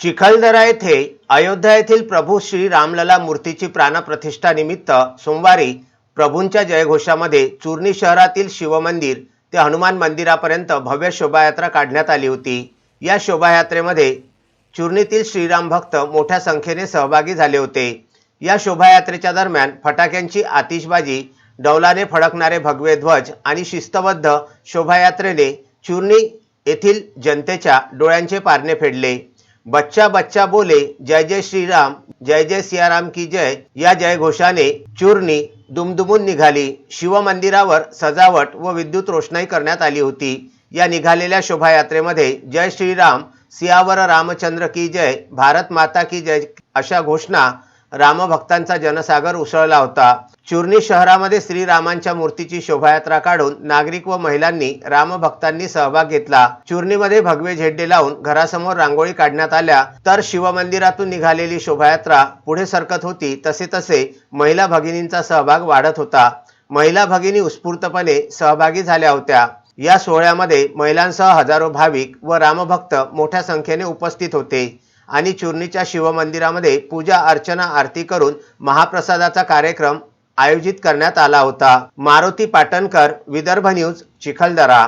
चिखलदरा येथे अयोध्या येथील प्रभू श्री रामलला मूर्तीची प्राणप्रतिष्ठा निमित्त सोमवारी प्रभूंच्या जयघोषामध्ये चूर्णी शहरातील शिवमंदिर ते हनुमान मंदिरापर्यंत भव्य शोभायात्रा काढण्यात आली होती. या शोभायात्रेमध्ये चूर्णीतील श्रीराम भक्त मोठ्या संख्येने सहभागी झाले होते. या शोभायात्रेच्या दरम्यान फटाक्यांची आतिषबाजी डौलाने फडकणारे भगवे ध्वज आणि शिस्तबद्ध शोभायात्रेने चूर्णी येथील जनतेच्या डोळ्यांचे पारणे फेडले. बच्चा बच्चा बोले जय जय श्रीराम जय जय सियाराम की जय. या जयघोषाने चूर्णी दुमदुमून निघाली. शिवमंदिरावर सजावट व विद्युत रोषणाई करण्यात आली होती. या निघालेल्या शोभायात्रेमध्ये जय श्रीराम सियावर रामचंद्र की जय भारत माता की जय अशा घोषणा रामभक्तांचा जनसागर उसळला होता. चुर्णी शहरामध्ये श्रीरामांच्या मूर्तीची शोभायात्रा काढून नागरिक व महिलांनी रामभक्तांनी सहभाग घेतला. चुर्णीमध्ये भगवे झेंडे लावून घरासमोर रांगोळी काढण्यात आल्या तर शिवमंदिरातून निघालेली शोभायात्रा पुढे सरकत होती. तसे तसे महिला भगिनींचा सहभाग वाढत होता. महिला भगिनी उत्स्फूर्तपणे सहभागी झाल्या होत्या. या सोहळ्यामध्ये महिलांसह हजारो भाविक व रामभक्त मोठ्या संख्येने उपस्थित होते. आणि चूर्णीच्या शिवमंदिरामध्ये पूजा अर्चना आरती करून महाप्रसादाचा कार्यक्रम आयोजित करण्यात आला होता. मारुती पाटणकर विदर्भ न्यूज चिखलदरा.